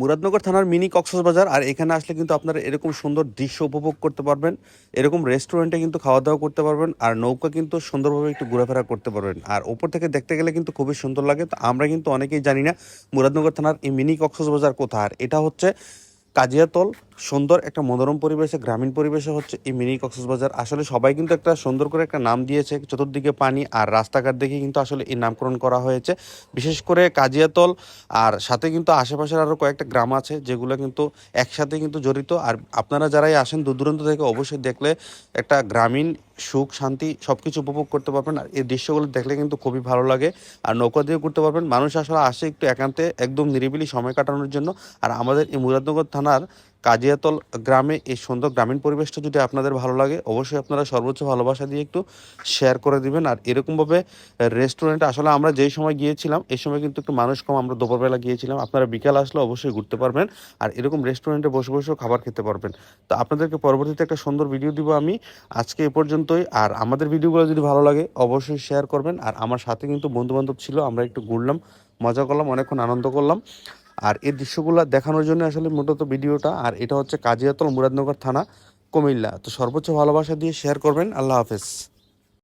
মুরাদনগর থানার মিনি কক্সবাজার, আর এখানে আসলে কিন্তু আপনারা এরকম সুন্দর দৃশ্য উপভোগ করতে পারবেন। এরকম রেস্টুরেন্টে কিন্তু খাওয়া দাওয়া করতে পারবেন, আর নৌকা কিন্তু সুন্দরভাবে একটু ঘোরাফেরা করতে পারবেন। আর ওপর থেকে দেখতে গেলে কিন্তু খুবই সুন্দর লাগে, তো আমরা কিন্তু অনেকেই জানি না মুরাদনগর থানার এই মিনি কক্সবাজার কোথায়। আর এটা হচ্ছে কাজিয়াতল সুন্দর একটা মনোরম পরিবেশে, গ্রামীণ পরিবেশে হচ্ছে এই মিনি কক্সবাজার। আসলে সবাই কিন্তু একটা সুন্দর করে একটা নাম দিয়েছে, চতুর্দিকে পানি আর রাস্তাঘাট দেখে কিন্তু আসলে এই নামকরণ করা হয়েছে। বিশেষ করে কাজিয়াতল আর সাথে কিন্তু আশেপাশের আরও কয়েকটা গ্রাম আছে যেগুলো কিন্তু একসাথে কিন্তু জড়িত। আর আপনারা যারাই আসেন দূর দূরান্ত থেকে অবশ্যই দেখলে একটা গ্রামীণ সুখ, শান্তি সব কিছু উপভোগ করতে পারবেন। আর এই দৃশ্যগুলো দেখলে কিন্তু খুবই ভালো লাগে। আর নৌকা দিয়ে ঘুরতে পারবেন। মানুষ আসলে আসে একটু একান্তে, একদম নিরিবিলি সময় কাটানোর জন্য। আর আমাদের এই মুরাদনগর থানার কাজিয়াতল গ্রামে, এই সুন্দর গ্রামীণ পরিবেশটা যদি আপনাদের ভালো লাগে, অবশ্যই আপনারা সর্বোচ্চ ভালোবাসা দিয়ে একটু শেয়ার করে দিবেন। আর এরকমভাবে রেস্টুরেন্টে আসলে আমরা যেই সময় গিয়েছিলাম, এই সময় কিন্তু একটু মানুষ কম, আমরা দুপুরবেলা গিয়েছিলাম। আপনারা বিকাল আসলে অবশ্যই ঘুরতে পারবেন আর এরকম রেস্টুরেন্টে বসে বসেও খাবার খেতে পারবেন। তো আপনাদেরকে পরবর্তীতে একটা সুন্দর ভিডিও দিব আমি আজকে এ পর্যন্তই। আর আমাদের ভিডিওগুলো যদি ভালো লাগে, অবশ্যই শেয়ার করবেন। আর আমার সাথে কিন্তু বন্ধু বান্ধব ছিল, আমরা একটু ঘুরলাম, মজা করলাম, অনেকক্ষণ আনন্দ করলাম। আর এই দৃশ্যগুলো দেখানোর জন্য আসলে মূলত ভিডিওটা, আর এটা হচ্ছে কাজিয়াতল মুরাদনগর থানা, কুমিল্লা। তো সর্বোচ্চ ভালোবাসা দিয়ে শেয়ার করবেন। আল্লাহ হাফেজ।